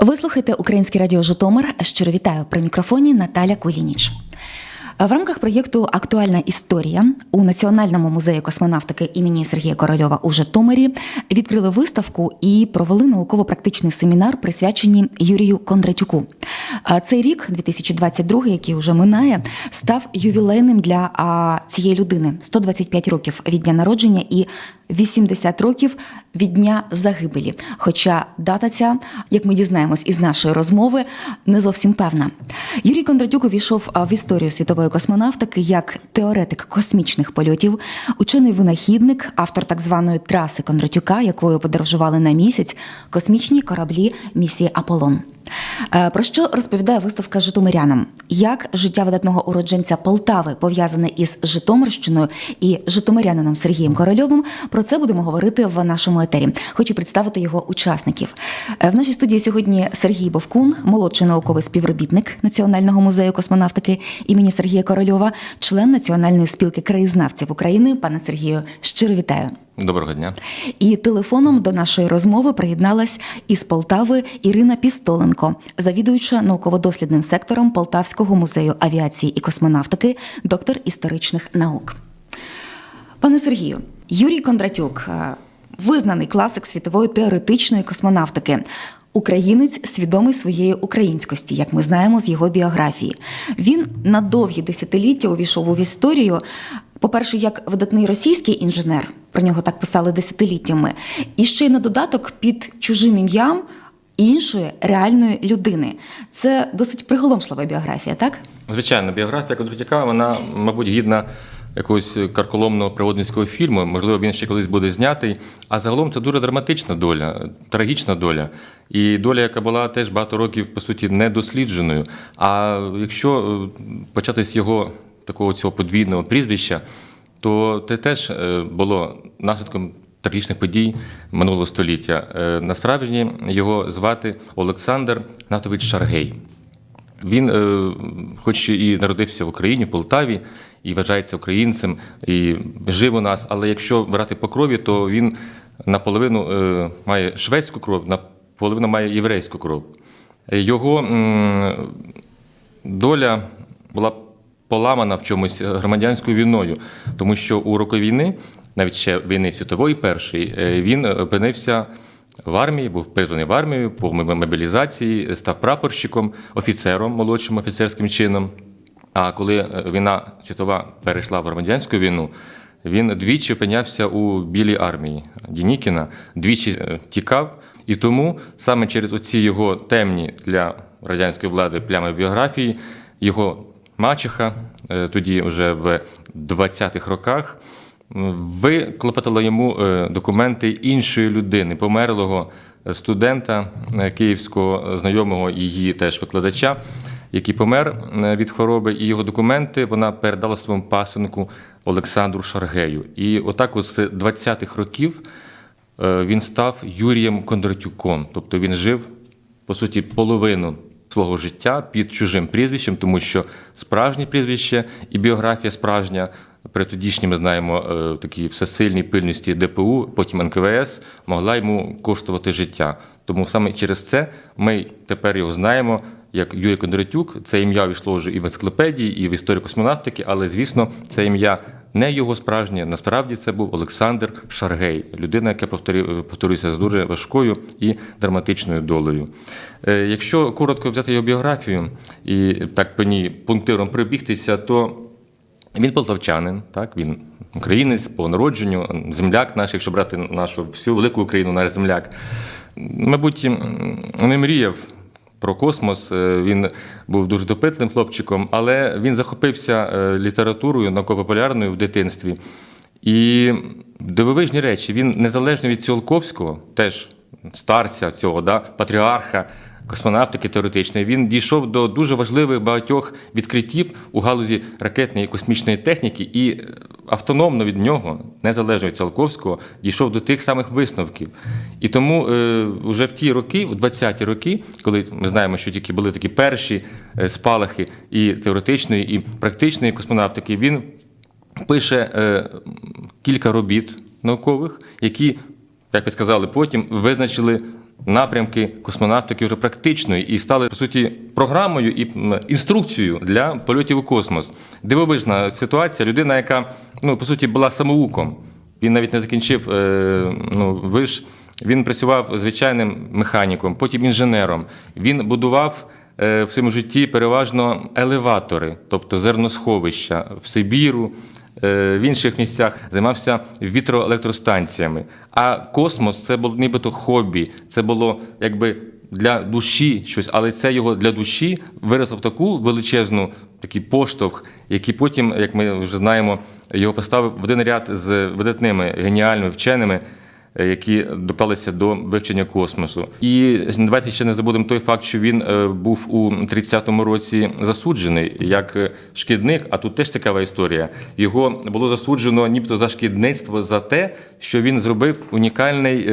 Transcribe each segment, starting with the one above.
Ви слухаєте Українське радіо Житомир. Щиро вітаю при мікрофоні Наталя Кулініч. В рамках проєкту Актуальна історія у Національному музеї космонавтики імені Сергія Корольова у Житомирі відкрили виставку і провели науково-практичний семінар, присвячений Юрію Кондратюку. Цей рік, 2022, який вже минає, став ювілейним для цієї людини: 125 років від дня народження і 80 років від дня загибелі. Хоча дата ця, як ми дізнаємось із нашої розмови, не зовсім певна. Юрій Кондратюк увійшов в історію світової космонавтики як теоретик космічних польотів, учений винахідник, автор так званої траси Кондратюка, якою подорожували на місяць космічні кораблі місії Аполлон. Е, Про що розповідає виставка Житомирянам? Як життя видатного уродженця Полтави пов'язане із Житомирщиною і житомирянином Сергієм Корольовим? Про це будемо говорити в нашому етері. Хочу представити його учасників. Е, В нашій студії сьогодні Сергій Бовкун, молодший науковий співробітник Національного музею космонавтики імені Сергія Корольова, член Національної спілки краєзнавців України. Пане Сергію, щиро вітаю. Доброго дня. І телефоном до нашої розмови приєдналась із Полтави Ірина Пістоленко, завідуюча науково-дослідним сектором Полтавського музею авіації і космонавтики, доктор історичних наук. Пане Сергію, Юрій Кондратюк, е, визнаний класик світової теоретичної космонавтики. Українець свідомий своєї українськості, як ми знаємо з його біографії. Він на довгі десятиліття увійшов у історію. По-перше, як видатний російський інженер, про нього так писали десятиліттями, і ще й на додаток під чужим ім'ям іншої реальної людини. Це досить приголомшлива біографія, так? Звичайно, біографія Кондратюка, вона, мабуть, гідна якогось карколомного пригодницького фільму. Можливо, він ще колись буде знятий. А загалом це дуже драматична доля, трагічна доля. І доля, яка була теж багато років, по суті, недослідженою. А якщо е, почати з його такого цього подвійного прізвища, то це теж е, було наслідком трагічних подій минулого століття. Е, Насправді його звати Олександр Натович Шаргей. Він, е, хоч і народився в Україні, в Полтаві, і вважається українцем, і жив у нас, але якщо брати по крові, то він наполовину має шведську кров, наполовину має єврейську кров. Його доля була поламана в чомусь громадянською війною, тому що у роки війни, навіть ще війни світової першої, е, він опинився в армії, був призваний в армію по мобілізації, став прапорщиком, офіцером, молодшим офіцерським чином. А коли е, війна світова перейшла в громадянську війну, він двічі опинявся у білій армії Дінікіна, двічі е, тікав. І тому саме через оці його темні для радянської влади плями біографії, його мачеха, е, тоді вже в 20-х роках, виклопотала йому е, документи іншої людини, померлого студента е, київського, е, знайомого її теж викладача, який помер від хвороби, і його документи вона передала своєму пасенку Олександру Шаргею. І отак, от з 20-х років, він став Юрієм Кондратюком. Тобто він жив, по суті, половину свого життя під чужим прізвищем, тому що справжнє прізвище і біографія справжня. При тодішній ми знаємо е, такій всесильній пильності ДПУ, потім НКВС, могла йому коштувати життя. Тому саме через це ми тепер його знаємо як Юрій Кондратюк. Це ім'я війшло вже і в енциклопедії, і в історію космонавтики, але звісно, це ім'я не його справжнє. Насправді це був Олександр Шаргей, людина, яка повторю- повторюється з дуже важкою і драматичною долею. Е, Якщо коротко взяти його біографію і так по ній пунктиром прибігтися, то він полтавчанин, так він українець по народженню, земляк наш, якщо брати нашу всю велику Україну, наш земляк. Мабуть, не мріяв про космос. е, Він був дуже допитним хлопчиком, але він захопився е, літературою науково-популярною в дитинстві. І дивовижні речі, він незалежно від Ціолковського, теж старця цього, да, патріарха космонавтики теоретичної, він дійшов до дуже важливих багатьох відкриттів у галузі ракетної і космічної техніки і е, автономно від нього, незалежно від Ціолковського, дійшов до тих самих висновків. І тому е, вже в ті роки, у 20-ті роки, коли ми знаємо, що тільки були такі перші е, спалахи і теоретичної, і практичної космонавтики, він пише е, кілька робіт наукових, які, як ви сказали, потім визначили напрямки космонавтики вже практичної і стали по суті програмою і інструкцією для польотів у космос. Дивовижна ситуація. Людина, яка ну по суті була самоуком. Він навіть не закінчив е, ну, виш. Він працював звичайним механіком, потім інженером. Він будував е, в своєму житті переважно елеватори, тобто зерносховища в Сибіру, в інших місцях займався вітроелектростанціями. А космос це було нібито хобі, це було якби для душі щось, але це його для душі виросло в таку величезну такий поштовх, який потім, як ми вже знаємо, його поставив в один ряд з видатними геніальними вченими. Е, Які доклалися до вивчення космосу, і давайте ще не забудемо той факт, що він е, був у 30-му році засуджений як е, шкідник. А тут теж цікава історія. Його було засуджено, нібито за шкідництво за те, що він зробив унікальний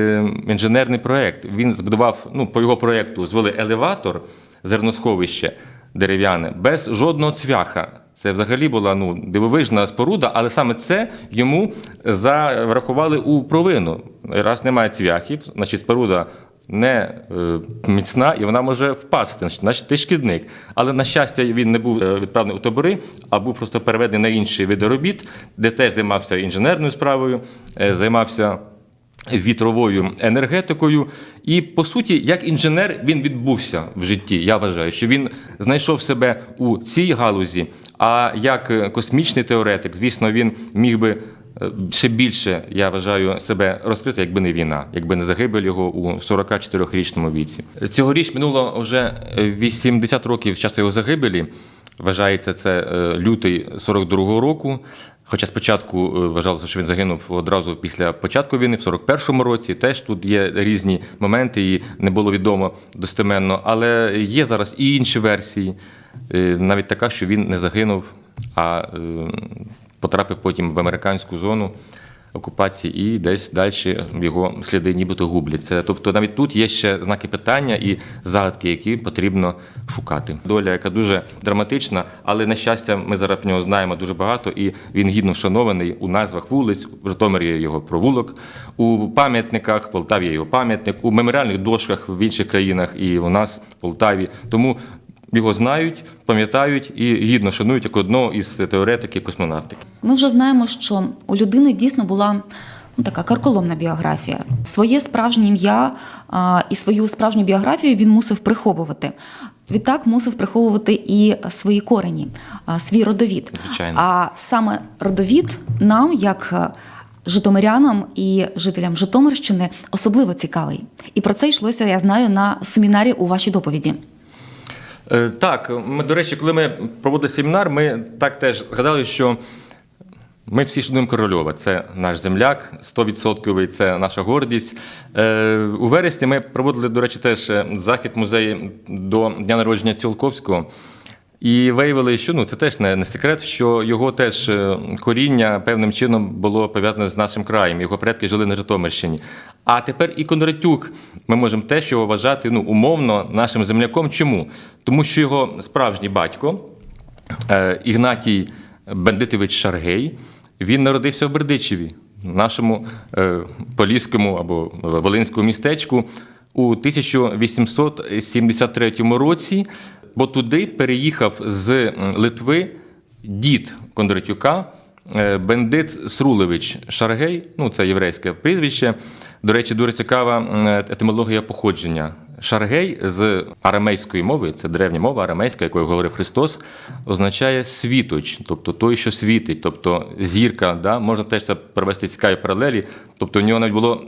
інженерний проект. Він збудував ну по його проекту звели елеватор зерносховище дерев'яне без жодного цвяха. Це взагалі була ну дивовижна споруда, але саме це йому зарахували у провину. Раз немає цвяхів, значить споруда не е, міцна і вона може впасти. Значить, ти шкідник. Але на щастя, він не був е, відправлений у табори, а був просто переведений на інші види робіт, де теж займався інженерною справою, е, займався вітровою енергетикою. І по суті, як інженер, він відбувся в житті. Я вважаю, що він знайшов себе у цій галузі. А як е, космічний теоретик, звісно, він міг би е, ще більше, я вважаю, себе розкрити, якби не війна, якби не загибель його у 44-річному віці. Цьогоріч минуло вже 80 років з часу його загибелі. Вважається це е, лютий 42-го року. Хоча спочатку е, вважалося, що він загинув одразу після початку війни, в 41-му році. Теж тут є різні моменти, і не було відомо достеменно. Але є зараз і інші версії, Е, навіть така, що він не загинув, а е, потрапив потім в американську зону окупації і десь далі його сліди нібито губляться. Тобто навіть тут є ще знаки питання і загадки, які потрібно шукати. Доля, яка дуже драматична, але на щастя, ми зараз про нього знаємо дуже багато, і він гідно вшанований у назвах вулиць. В Житомирі його провулок, у пам'ятниках, в Полтаві його пам'ятник, у меморіальних дошках в інших країнах і у нас в Полтаві. Тому його знають, пам'ятають і гідно шанують як одного із теоретиків космонавтики. Ми вже знаємо, що у людини дійсно була ну, така карколомна біографія. Своє справжнє ім'я а, і свою справжню біографію він мусив приховувати. Відтак мусив приховувати і свої корені, а, свій родовід. Звичайно. А саме родовід нам, як е, житомирянам і жителям Житомирщини, особливо цікавий. І про це йшлося, я знаю, на семінарі у вашій доповіді. Е, Так, ми, до речі, коли ми проводили семінар, ми так теж згадали, що ми всі шануємо Корольова. Це наш земляк, 100%, це наша гордість. Е, У вересні ми проводили, до речі, теж е, захід музею до дня народження Цілковського. І виявили, що ну це теж не, не секрет, що його теж е, коріння певним чином було пов'язане з нашим краєм. Його предки жили на Житомирщині. А тепер і Кондратюк ми можемо теж його вважати ну, умовно нашим земляком. Чому? Тому що його справжній батько е, Ігнатій Бендитович Шаргей, він народився в Бердичеві, нашому е, поліському або волинському містечку у 1873 році, бо туди переїхав з Литви дід Кондратюка. е, Бендит Срулевич Шаргей, ну це єврейське прізвище. До речі, дуже цікава етимологія походження. Шаргей з арамейської мови, це древня мова арамейська, якою говорив Христос, означає світоч, тобто той, що світить, тобто зірка. Да? Можна теж це провести цікаві паралелі. Тобто у нього навіть було,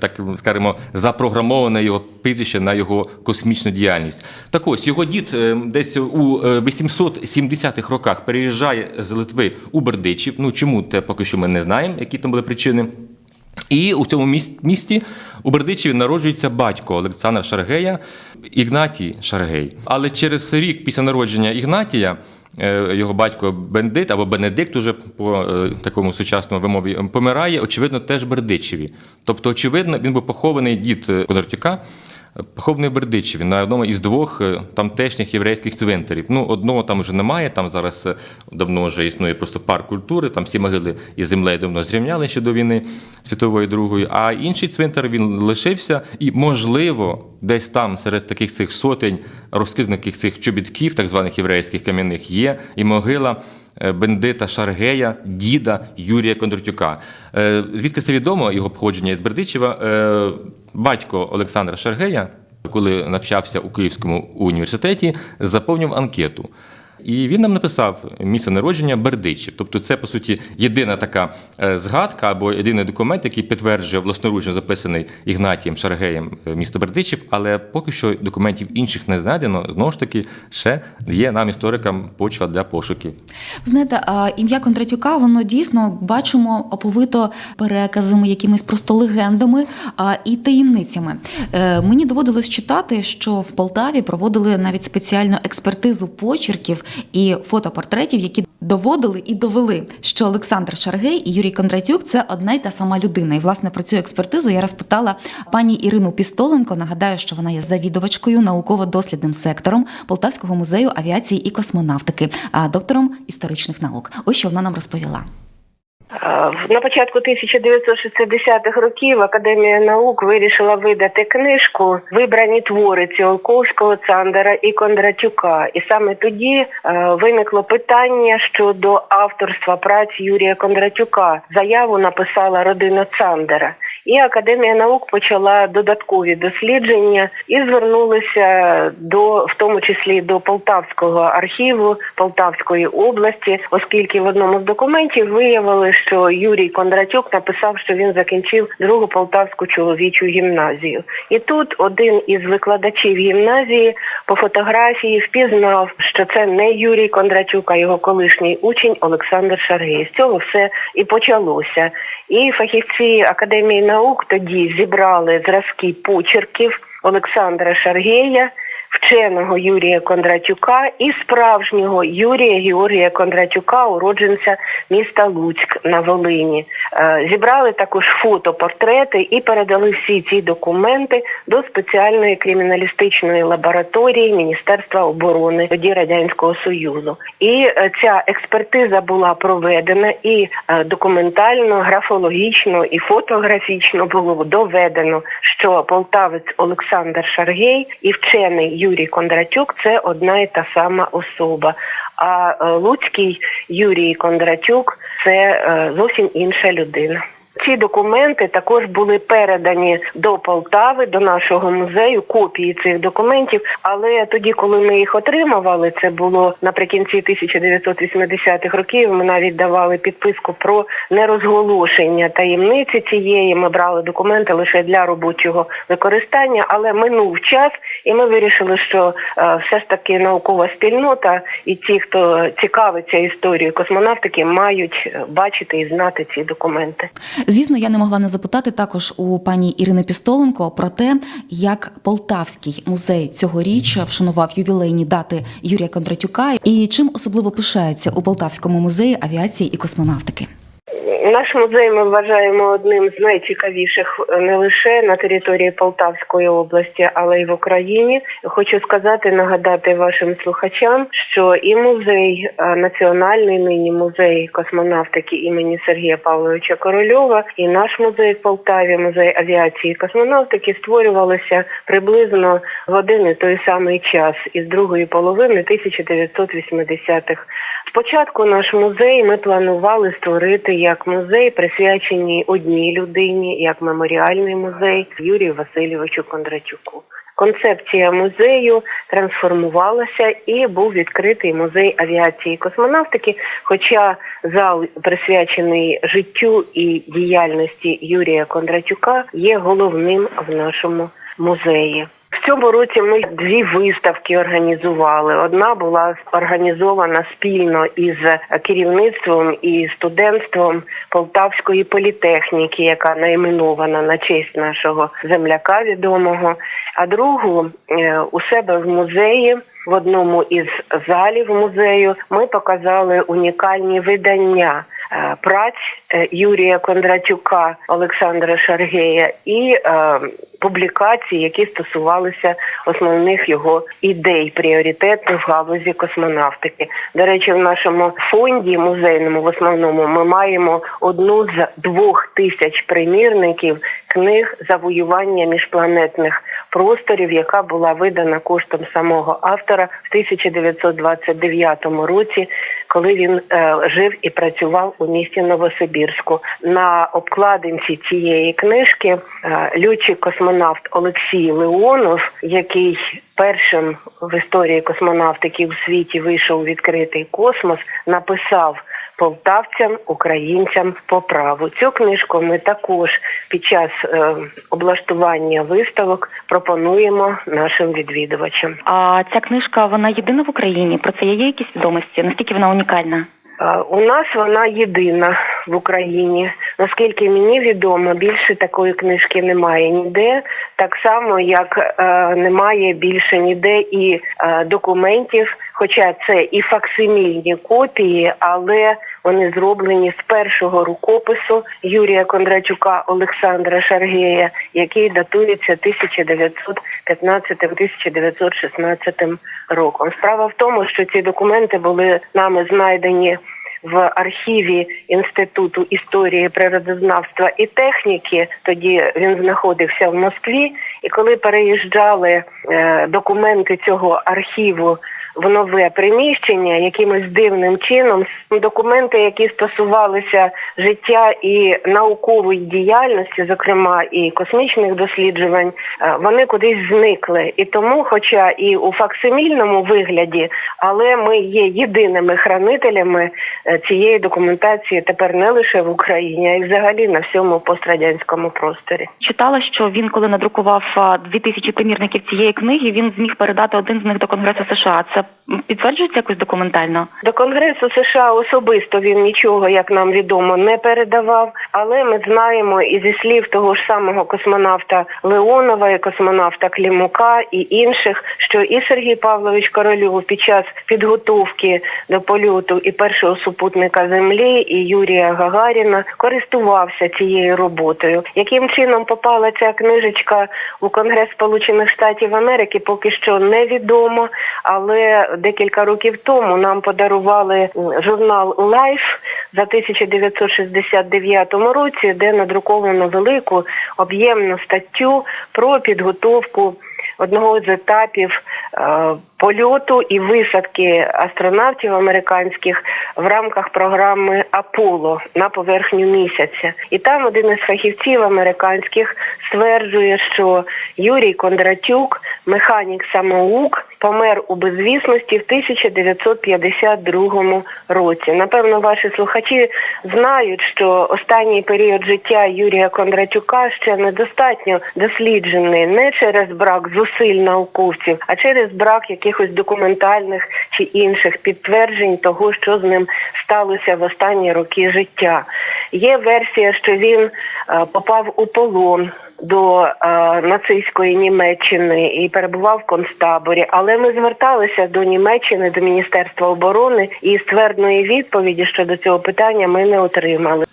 так скажемо, запрограмоване його прізвище на його космічну діяльність. Так ось його дід е, десь у е, 870-х роках переїжджає з Литви у Бердичів. Ну чому це поки що ми не знаємо, які там були причини. І у цьому місті у Бердичеві народжується батько Олександра Шаргея, Ігнатій Шаргей. Але через рік після народження Ігнатія, е, його батько Бендит або Бенедикт, уже по е, такому сучасному вимові, помирає, очевидно, теж Бердичеві. Тобто, очевидно, він був похований дід Кондратюка похований в Бердичеві на одному із двох е, тамтешніх єврейських цвинтарів. Ну, одного там вже немає, там зараз е, давно вже існує просто парк культури, там всі могили із землею давно зрівняли ще до війни світової другої. А інший цвинтар він лишився, і можливо, десь там серед таких цих сотень розкиданих цих чобітків, так званих єврейських кам'яних, є і могила. Е, Бендита Шаргея, діда Юрія Кондратюка. Е, Звідки це відомо його походження із Бердичева? Е, Батько Олександра Шаргея, коли навчався у Київському університеті, заповнив анкету. І він нам написав місце народження Бердичів. Тобто, це по суті єдина така е, згадка або єдиний документ, який підтверджує власноручно записаний Ігнатієм Шаргеєм е, місто Бердичів, але поки що документів інших не знайдено. Знову ж таки, ще є нам історикам почва для пошуків. Знаєте, а ім'я Кондратюка, воно дійсно бачимо оповито переказами, якимись просто легендами а, і таємницями. Е, мені доводилось читати, що в Полтаві проводили навіть спеціальну експертизу почерків і фотопортретів, які доводили і довели, що Олександр Шаргей і Юрій Кондратюк це одна й та сама людина. І власне про цю експертизу я розпитала пані Ірину Пістоленко. Нагадаю, що вона є завідувачкою науково-дослідним сектором Полтавського музею авіації і космонавтики, а доктором історичних наук. Ось що вона нам розповіла. Е, На початку 1960-х років Академія наук вирішила видати книжку Вибрані твори Ціолковського, Цандера і Кондратюка. І саме тоді е, виникло питання щодо авторства праць Юрія Кондратюка. Заяву написала родина Цандера. І Академія наук почала додаткові дослідження і звернулися до, в тому числі до Полтавського архіву Полтавської області, оскільки в одному з документів виявили, що Юрій Кондратюк написав, що він закінчив другу полтавську чоловічу гімназію. І тут один із викладачів гімназії по фотографії впізнав, що це не Юрій Кондратюк, а його колишній учень Олександр Шаргей. З цього все і почалося. І фахівці Академії наук тоді зібрали зразки почерків Олександра Шаргея, вченого Юрія Кондратюка і справжнього Юрія Георгія Кондратюка, уродженця міста Луцьк на Волині. Е, Зібрали також фотопортрети і передали всі ці документи до спеціальної криміналістичної лабораторії Міністерства оборони тоді Радянського Союзу. І е, ця експертиза була проведена і е, документально, графологічно і фотографічно було доведено, що полтавець Олександр Шаргей і вчений Юрій Кондратюк це одна і та сама особа. А е, Луцький Юрій Кондратюк це е, зовсім інша людина. Ці документи також були передані до Полтави, до нашого музею, копії цих документів. Але тоді, коли ми їх отримували, це було наприкінці 1980-х років. Ми навіть давали підписку про нерозголошення таємниці цієї. Ми брали документи лише для робочого використання, але минув час, і ми вирішили, що е, все ж таки наукова спільнота і ті, хто цікавиться історією космонавтики, мають е, бачити і знати ці документи. Звісно, я не могла не запитати також у пані Ірини Пістоленко про те, як Полтавський музей цьогоріч вшанував ювілейні дати Юрія Кондратюка і чим особливо пишається у Полтавському музеї авіації і космонавтики. Наш музей ми вважаємо одним з найцікавіших е, не лише на території Полтавської області, але й в Україні. Хочу сказати, нагадати вашим слухачам, що і музей е, національний нині музей космонавтики імені Сергія Павловича Корольова, і наш музей в Полтаві, музей авіації і космонавтики, створювалися приблизно в один і той самий час із другої половини 1980-х. Спочатку наш музей ми планували створити як музей, присвячений одній людині, як меморіальний музей Юрію Васильовичу Кондратюку. Концепція музею трансформувалася і був відкритий музей авіації і космонавтики. Хоча зал присвячений життю і діяльності Юрія Кондратюка є головним в нашому музеї. Цьому році ми дві виставки організували. Одна була організована спільно із керівництвом і студентством Полтавської політехніки, яка найменована на честь нашого земляка відомого. А другу е, у себе в музеї. В одному із залів музею ми показали унікальні видання е, праць е, Юрія Кондратюка, Олександра Шаргея і публікації, які стосувалися основних його ідей пріоритетних в галузі космонавтики. До речі, в нашому фонді музейному в основному ми маємо одну з двох тисяч примірників книг завоювання міжпланетних просторів, яка була видана коштом самого автора в 1929 році, коли він е, жив і працював у місті Новосибірську. На обкладинці цієї книжки е, льотчик-космонавт Олексій Леонов, який першим в історії космонавтики в світі вийшов у відкритий космос, написав полтавцям, українцям по праву. Цю книжку ми також під час е, облаштування виставок пропонуємо нашим відвідувачам. А ця книжка вона єдина в Україні. Про це є якісь відомості? Наскільки вона унікальна? У нас вона єдина в Україні. Наскільки мені відомо, більше такої книжки немає ніде. Так само, як е, немає більше ніде і е, документів, хоча це і факсимільні копії, але вони зроблені з першого рукопису Юрія Кондратюка Олександра Шаргея, який датується 1915-1916 роком. Справа в тому, що ці документи були нами знайдені в архіві Інституту історії природознавства і техніки. Тоді він знаходився в Москві. І коли переїжджали е, документи цього архіву в нове приміщення, якимось дивним чином документи, які стосувалися життя і наукової діяльності, зокрема і космічних досліджувань, е, вони кудись зникли. І тому, хоча і у факсимільному вигляді, але ми є єдиними хранителями е, цієї документації тепер не лише в Україні, а й взагалі на всьому пострадянському просторі. Читала, що він, коли надрукував а, 2000 примірників цієї книги, він зміг передати один з них до Конгресу США. Це підтверджується якось документально? До Конгресу США особисто він нічого, як нам відомо, не передавав. Але ми знаємо і зі слів того ж самого космонавта Леонова, і космонавта Клімука і інших, що і Сергій Павлович Корольов під час підготовки до польоту і першого супутника Землі, і Юрія Гагаріна користувався цією роботою. Яким чином попала ця книжечка у Конгрес Сполучених Штатів Америки, поки що невідомо. Але декілька років тому нам подарували журнал Лайф за 1969 році, де надруковано велику об'ємну статтю про підготовку одного з етапів е, польоту і висадки астронавтів американських в рамках програми Аполло на поверхню місяця. І там один із фахівців американських стверджує, що Юрій Кондратюк, механік самоук, помер у безвісності в 1952 році. Напевно, ваші слухачі знають, що останній період життя Юрія Кондратюка ще недостатньо досліджений не через брак зусиль науковців, а через брак якихось документальних чи інших підтверджень того, що з ним сталося в останні роки життя. Є версія, що він е, попав у полон до е, нацистської Німеччини і перебував в концтаборі. Але ми зверталися до Німеччини, до Міністерства оборони, і ствердної відповіді щодо цього питання ми не отримали.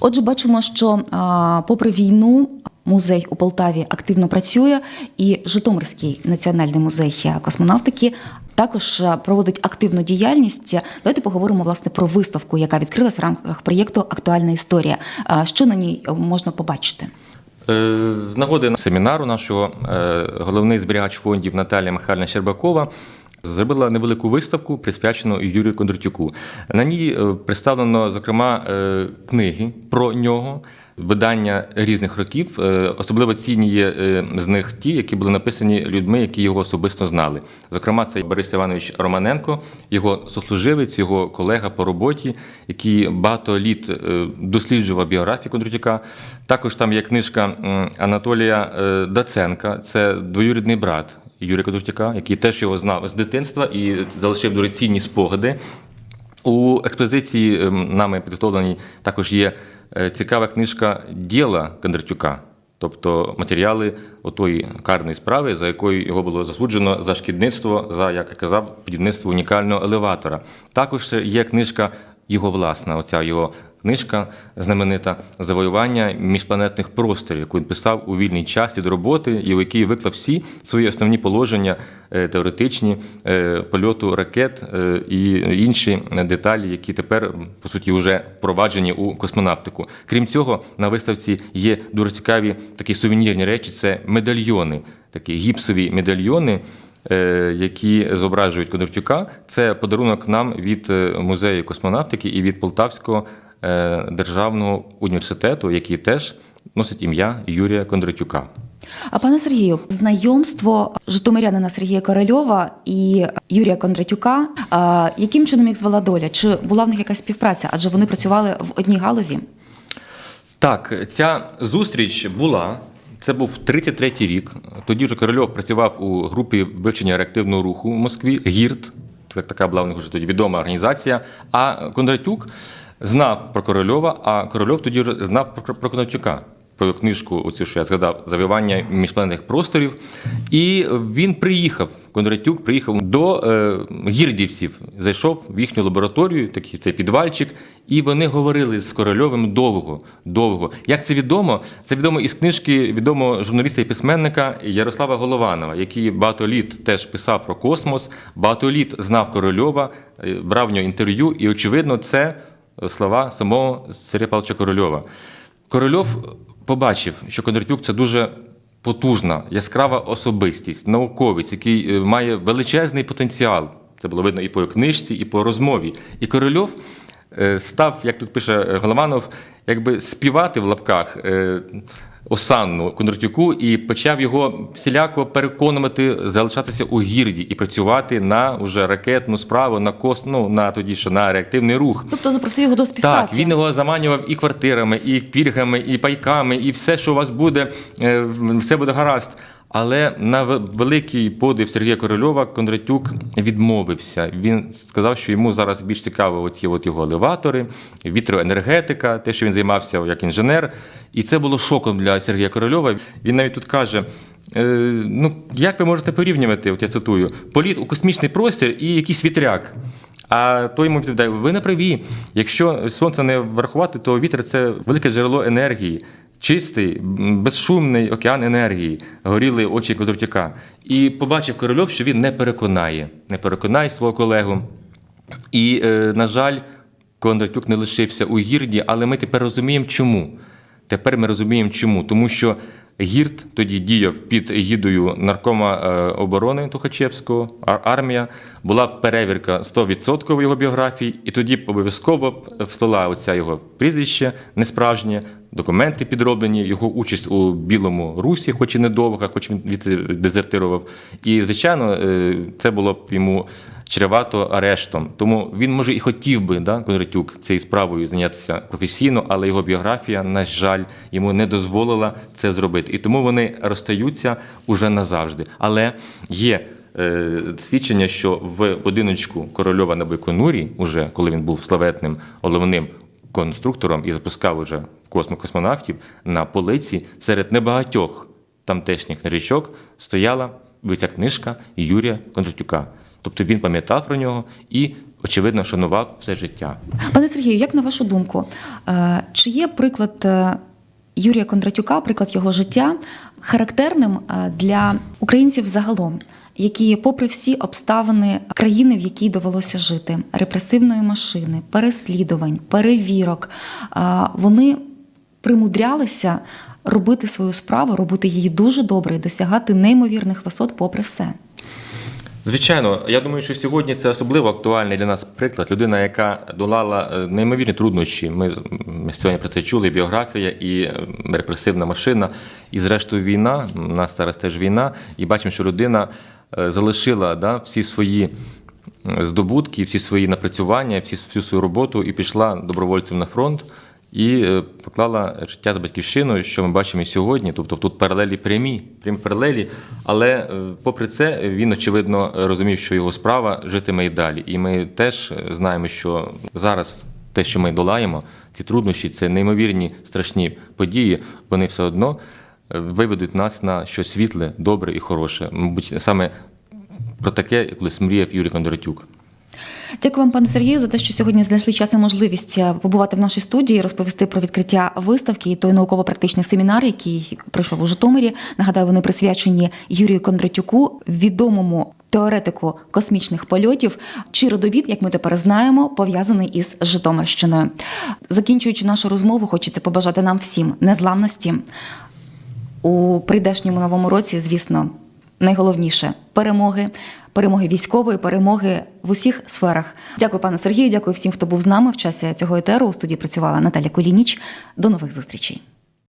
Отже, бачимо, що а, попри війну музей у Полтаві активно працює, і Житомирський національний музей космонавтики також проводить активну діяльність. Давайте поговоримо власне про виставку, яка відкрилась в рамках проєкту Актуальна історія. Що на ній можна побачити? Е, З нагоди семінару нашого е, головний зберігач фондів Наталія Михайлівна Щербакова зробила невелику виставку, присвячену Юрію Кондратюку. На ній е, представлено, зокрема, е, книги про нього. Видання різних років, Е, особливо цінні є е, з них ті, які були написані людьми, які його особисто знали. Зокрема, це Борис Іванович Романенко, його сослуживець, його колега по роботі, який багато літ е, досліджував біографію Кондратюка. Також там є книжка Анатолія Даценка, це двоюрідний брат Юрія Кондратюка, який теж його знав з дитинства і залишив дуже цінні спогади. У експозиції ем, нами підготовленій також є цікава книжка Діла Кондратюка. тобто матеріали отої карної справи, за якою його було засуджено за шкідництво, за, як я казав, будівництво унікального елеватора. Також є книжка його власна, оця його книжка знаменита Завоювання міжпланетних просторів, яку він писав у вільний час від роботи, і в якій виклав всі свої основні положення е, теоретичні е, польоту ракет е, і інші деталі, які тепер по суті вже впроваджені у космонавтику. Крім цього, на виставці є дуже цікаві такі сувенірні речі. Це медальйони, такі гіпсові медальйони. Які зображують Кондратюка, це подарунок нам від музею космонавтики і від Полтавського державного університету, який теж носить ім'я Юрія Кондратюка. А пане Сергію, знайомство житомирянина Сергія Корольова і Юрія Кондратюка, яким чином їх звела доля? Чи була в них якась співпраця? Адже вони працювали в одній галузі? Так, ця зустріч була. Це був 33-й рік. Тоді вже Корольов працював у групі вивчення реактивного руху в Москві, ГІРТ, так- така була в них вже тоді відома організація. А Кондратюк знав про Корольова, а Корольов тоді вже знав про, Кондратюка. Про книжку, оцю, що я згадав, завивання міжпланетних просторів. І він приїхав, Кондратюк приїхав до е, гірдівців, зайшов в їхню лабораторію, такий цей підвальчик, і вони говорили з Корольовим довго, довго. Як це відомо? Це відомо із книжки відомого журналіста і письменника Ярослава Голованова, який багато літ теж писав про космос, багато літ знав Корольова, е, брав в нього інтерв'ю, і очевидно, це слова самого Сергія Павловича Корольова. Корольов побачив, що Кондратюк це дуже потужна, яскрава особистість, науковець, який е, має величезний потенціал. Це було видно і по книжці, і по розмові. І Корольов е, став, як тут пише е, Голованов, якби співати в лапках. Осанну Кондратюку і почав його всіляко переконувати залишатися у гірді і працювати на уже ракетну справу, на кос, ну, на тоді ще на реактивний рух. Тобто запросив його до співпраці. Так, він його заманював і квартирами, і пільгами, і пайками, і все, що у вас буде, е, все буде гаразд. Але на великий подив Сергія Корольова Кондратюк відмовився. Він сказав, що йому зараз більш цікаво оці от його елеватори, вітроенергетика, те, що він займався як інженер. І це було шоком для Сергія Корольова. Він навіть тут каже: е, ну, як ви можете порівнювати, от я цитую, політ у космічний простір і якийсь вітряк. А той йому відповідає: ви не праві. Якщо сонце не врахувати, то вітер це велике джерело енергії, чистий, безшумний океан енергії, горіли очі Кондратюка. І побачив Корольов, що він не переконає, не переконає свого колегу. І, е, на жаль, Кондратюк не лишився у гірді, але ми тепер розуміємо, чому. Тепер ми розуміємо, чому. Тому що Гірд тоді діяв під егідою наркома е, оборони Тухачевського, армія. Була перевірка 100% його біографії, і тоді обов'язково всплила оця його прізвище несправжнє, документи підроблені, його участь у Білому Русі, хоч і недовга, хоч він дезертирував. І, звичайно, е, це було б йому чревато арештом. Тому він, може, і хотів би, да, Кондратюк, цією справою зайнятися професійно, але його біографія, на жаль, йому не дозволила це зробити. І тому вони розстаються уже назавжди. Але є е, свідчення, що в будиночку Корольова на Байконурі, уже коли він був славетним головним конструктором і запускав уже космокосмонавтів на полиці серед небагатьох тамтешніх книжечок стояла ця книжка Юрія Кондратюка. Тобто він пам'ятав про нього і, очевидно, шанував все життя. Пане Сергію, як на вашу думку, е, чи є приклад е, Юрія Кондратюка, приклад його життя, характерним е, для українців загалом, які, попри всі обставини країни, в якій довелося жити, репресивної машини, переслідувань, перевірок, вони примудрялися робити свою справу, робити її дуже добре і досягати неймовірних висот, попри все. Звичайно, я думаю, що сьогодні це особливо актуальний для нас приклад. Людина, яка долала е, неймовірні труднощі. Ми, сьогодні про це чули, біографія, і е, репресивна машина, і зрештою війна. У нас зараз теж війна, і бачимо, що людина е, залишила да, всі свої здобутки, всі свої напрацювання, всі, всю свою роботу і пішла добровольцем на фронт. І е, поклала життя з батьківщиною, що ми бачимо і сьогодні. Тобто тут паралелі прямі, прямі паралелі. Але е, попри це він очевидно розумів, що його справа житиме і далі. І ми теж знаємо, що зараз те, що ми долаємо, ці труднощі, це неймовірні страшні події, вони все одно е, виведуть нас на щось світле, добре і хороше. Мабуть, саме про таке колись мріяв Юрій Кондратюк. Дякую вам, пане Сергію, за те, що сьогодні знайшли час і можливість е, побувати в нашій студії, розповісти про відкриття виставки і той науково-практичний семінар, який пройшов у Житомирі. Нагадаю, вони присвячені Юрію Кондратюку, відомому теоретику космічних польотів. Чи родовід, як ми тепер знаємо, пов'язаний із Житомирщиною. Закінчуючи нашу розмову, хочеться побажати нам всім незламності у прийдешньому новому році, звісно, найголовніше перемоги, перемоги військової, перемоги в усіх сферах. Дякую, пане Сергію. Дякую всім, хто був з нами в часі цього етеру. У студії працювала Наталя Колініч. До нових зустрічей.